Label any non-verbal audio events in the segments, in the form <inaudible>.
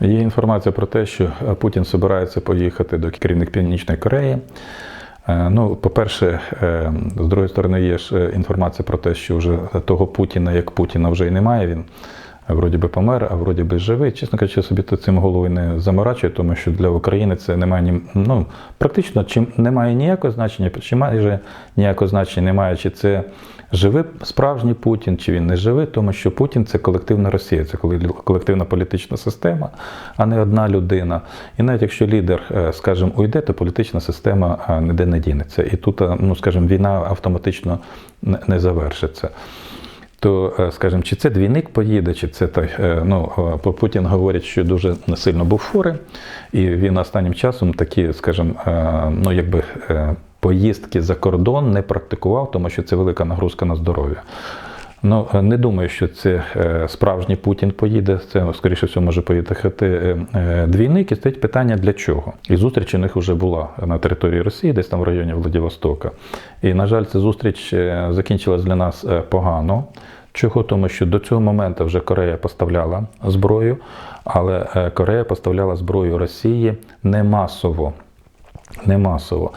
Є інформація про те, що Путін збирається поїхати до керівник Північної Кореї. Е, Ну, по-перше, е, з другої сторони, є ж е, інформація про те, що вже того Путіна, як Путіна, вже й немає. Він е, вроді би помер, а вроді би живий. Чесно кажучи, собі цим головою не заморачую, тому що для України це немає ні ну практично чи немає ніякого значення, чи майже ніякого значення немає, чи це живий справжній Путін, чи він не живий, тому що Путін це колективна Росія, це колективна політична система, а не одна людина. І навіть якщо лідер, е, скажімо, уйде, то політична система е, ніде не дінеться. І тут, е, ну скажімо, війна автоматично не- завершиться. То, скажімо, чи це двійник поїде, чи це той, ну, Путін говорить, що дуже сильно був фури, і він останнім часом такі, скажімо, ну, якби поїздки за кордон не практикував, тому що це велика нагрузка на здоров'я. Ну, е, не думаю, що це е, справжній Путін поїде. Це, скоріше всього, може поїхати е, двійник. І стоїть питання для чого. І зустріч у них вже була на території Росії, десь там в районі Владивостока. І, на жаль, ця зустріч закінчилась для нас погано. Чого? Тому що до цього моменту вже Корея поставляла зброю, але Корея поставляла зброю Росії не масово. Не масово.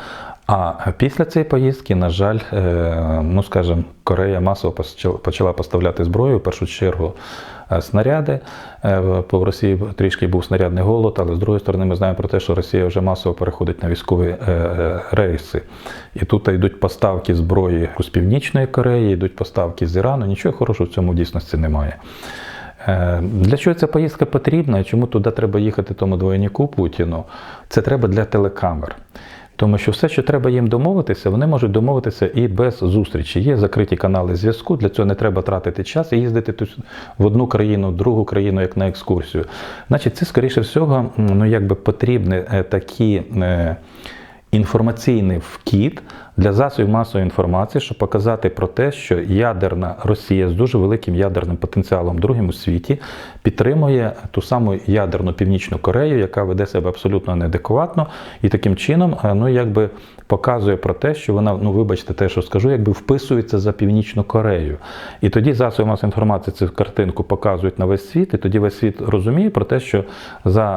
А після цієї поїздки, на жаль, е, ну скажімо, Корея масово почала- поставляти зброю, в першу чергу е, снаряди. Е, По Росії трішки був снарядний голод, але з другої сторони ми знаємо про те, що Росія вже масово переходить на військові рейси. І тут йдуть поставки зброї з Північної Кореї, йдуть поставки з Ірану. Нічого хорошого в цьому в дійсності немає. Для чого ця поїздка потрібна і чому туди треба їхати тому двойнику Путіну? Це треба для телекамер. Тому що все, що треба їм домовитися, вони можуть домовитися і без зустрічі. Є закриті канали зв'язку, для цього не треба тратити час і їздити в одну країну, в другу країну, як на екскурсію. Значить, це, скоріше всього, ну якби потрібні е, такі. е, Інформаційний вкіт для засобів масової інформації, щоб показати про те, що ядерна Росія з дуже великим ядерним потенціалом в другому світі підтримує ту саму ядерну Північну Корею, яка веде себе абсолютно неадекватно, і таким чином, е, ну якби показує про те, що вона, ну вибачте, те, що скажу, якби вписується за Північну Корею. І тоді засоби масової інформації цю картинку показують на весь світ, і тоді весь світ розуміє про те, що за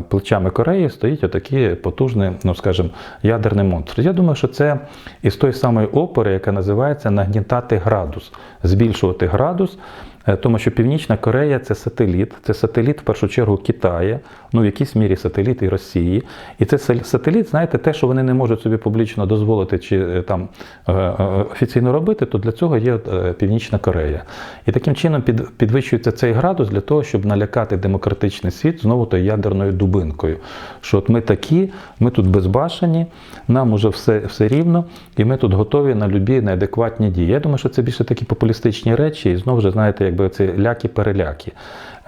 е, плечами Кореї стоїть отакий потужний, ну скажімо, ядерний монстр. Я думаю, що це із тої самої опери, яка називається нагнітати градус, збільшувати градус. Е, Тому що Північна Корея це сателіт, це сателіт в першу чергу Китаю, ну в якійсь мірі сателіт і Росії. І це сателіт, знаєте, те, що вони не можуть собі публічно дозволити чи е, там е, офіційно робити, то для цього є Північна Корея. І таким чином підвищується цей градус для того, щоб налякати демократичний світ знову то ядерною дубинкою. Що от ми такі, ми тут безбашені, нам уже все, все рівно, і ми тут готові на любі неадекватні дії. Я думаю, що це більше такі популістичні речі, і знову ж знаєте, якби це ляки-переляки.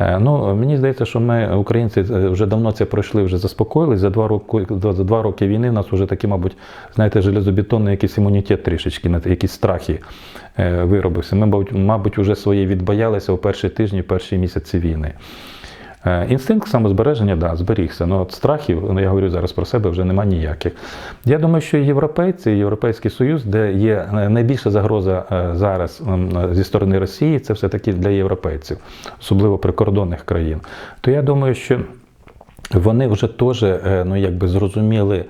Е, Ну, мені здається, що ми, українці, е, вже давно це пройшли, вже заспокоїлись. За два роки, за два роки війни в нас вже такий, мабуть, знаєте, железобетонний якийсь імунітет трішечки, якісь страхи е, виробився. Ми, мабуть, вже своє відбоялися у перші тижні, перші місяці війни. Е, Інстинкт самозбереження, да, зберігся. Ну, от страхів, ну я говорю зараз про себе, вже нема ніяких. Я думаю, що європейці, Європейський Союз, де є е, найбільша загроза е, зараз зі сторони Росії, це все-таки для європейців, особливо прикордонних країн. То я думаю, що вони вже теж ну, якби зрозуміли.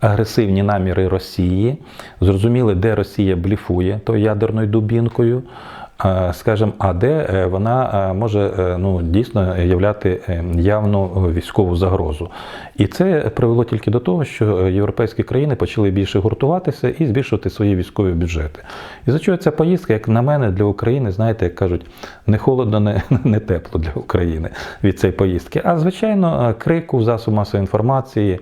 Агресивні наміри Росії, зрозуміли, де Росія бліфує тою ядерною дубінкою, скажімо, а де е, вона е, може е, ну, дійсно являти явну військову загрозу. І це привело тільки до того, що європейські країни почали більше гуртуватися і збільшувати свої військові бюджети. І за чого ця поїздка, як на мене, для України, знаєте, як кажуть, не холодно, не, <laughs> не тепло для України від цієї поїздки. А звичайно, крику в засоб масової інформації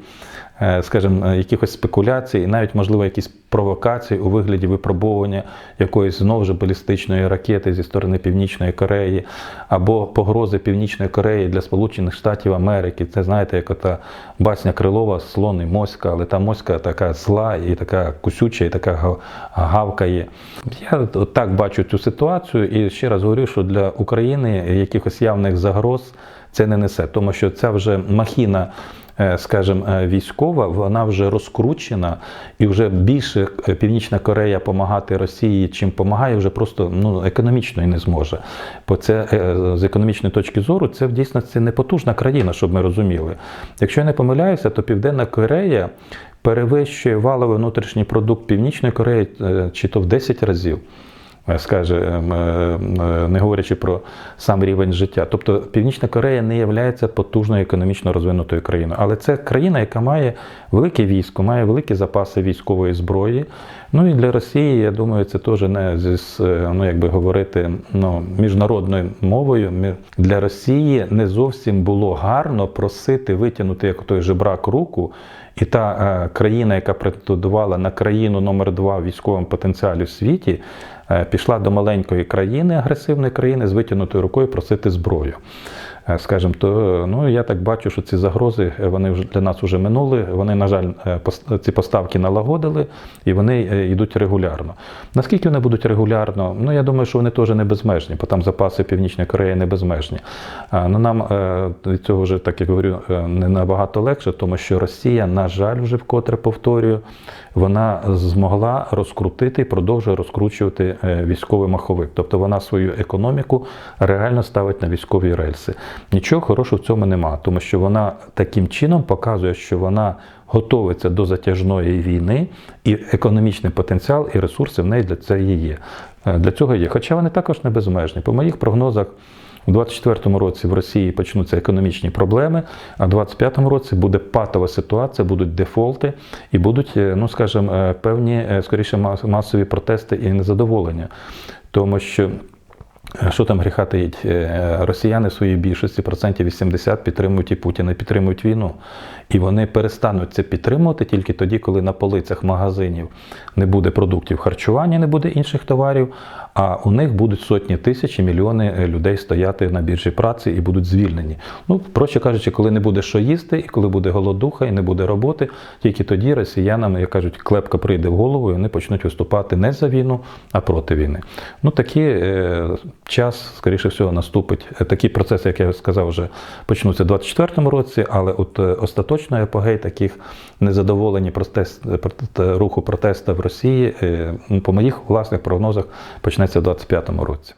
скажімо, е, якихось спекуляцій, і навіть, можливо, якісь провокації у вигляді випробовування якоїсь знову ж балістичної ракети зі сторони Північної Кореї, або погрози Північної Кореї для Сполучених Штатів Америки. Це знаєте, як ота басня Крилова, слон і моська, але та моська така зла і така кусюча, і така га- гавкає. Я так бачу цю ситуацію, і ще раз говорю, що для України якихось явних загроз це не несе, тому що ця вже махіна е, скажімо, е, військова, вона вже розкручена, і вже більше е, Північна Корея допомагати Росії, чим допомагає, вже просто ну, економічно і не зможе. Бо це е, з економічної точки зору, це в дійсності не потужна країна, щоб ми розуміли. Якщо я не помиляюся, то Південна Корея перевищує валовий внутрішній продукт Північної Кореї е, чи то в 10 разів. Е, Скаже, е, е, не говорячи про сам рівень життя. Тобто Північна Корея не є потужною економічно розвинутою країною, але це країна, яка має велике військо, має великі запаси військової зброї. Ну і для Росії, я думаю, це теж не е, ну, якби говорити ну, міжнародною мовою. Для Росії не зовсім було гарно просити витягнути як той жебрак руку. І та країна, яка претендувала на країну номер два в військовому потенціалі в світі, пішла до маленької країни, агресивної країни, з витягнутою рукою просити зброю. Е, Скажімо, то е, ну я так бачу, що ці загрози е, вони вже для нас вже минули. Вони, на жаль, ці поставки налагодили і вони йдуть регулярно. Наскільки вони будуть регулярно? Ну я думаю, що вони теж не безмежні, бо там запаси Північної Кореї не безмежні. Ну нам від цього вже так як говорю, не набагато легше, тому що Росія, на жаль, вже вкотре повторюю, вона змогла розкрутити і продовжує розкручувати військовий маховик. Тобто вона свою економіку реально ставить на військові рельси. Нічого хорошого в цьому нема, тому що вона таким чином показує, що вона готується до затяжної війни, і економічний потенціал і ресурси в неї для цього є. Е, Для цього є. Хоча вони також не безмежні. По моїх прогнозах. У 2024 році в Росії почнуться економічні проблеми, а в 2025 році буде патова ситуація, будуть дефолти і будуть, е, ну скажімо, е, певні скоріше масові протести і незадоволення. Тому що що там гріха таїть? Е, Росіяни в своїй більшості, процентів 80, підтримують і Путіна, підтримують війну. І вони перестануть це підтримувати тільки тоді, коли на полицях магазинів не буде продуктів харчування, не буде інших товарів, а у них будуть сотні тисяч і мільйони е, людей стояти на біржі праці і будуть звільнені. Ну, проще кажучи, коли не буде що їсти, і коли буде голодуха і не буде роботи, тільки тоді росіянам, як кажуть, клепка прийде в голову, і вони почнуть виступати не за війну, а проти війни. Ну такі е, час, скоріше всього, наступить. Е, Такі процеси, як я сказав, вже почнуться в 2024 році, але от остаточно остаточної епогей таких незадоволені протест, проте- руху протесту в Росії, е, ну, по моїх власних прогнозах, почнеться в 2025 році.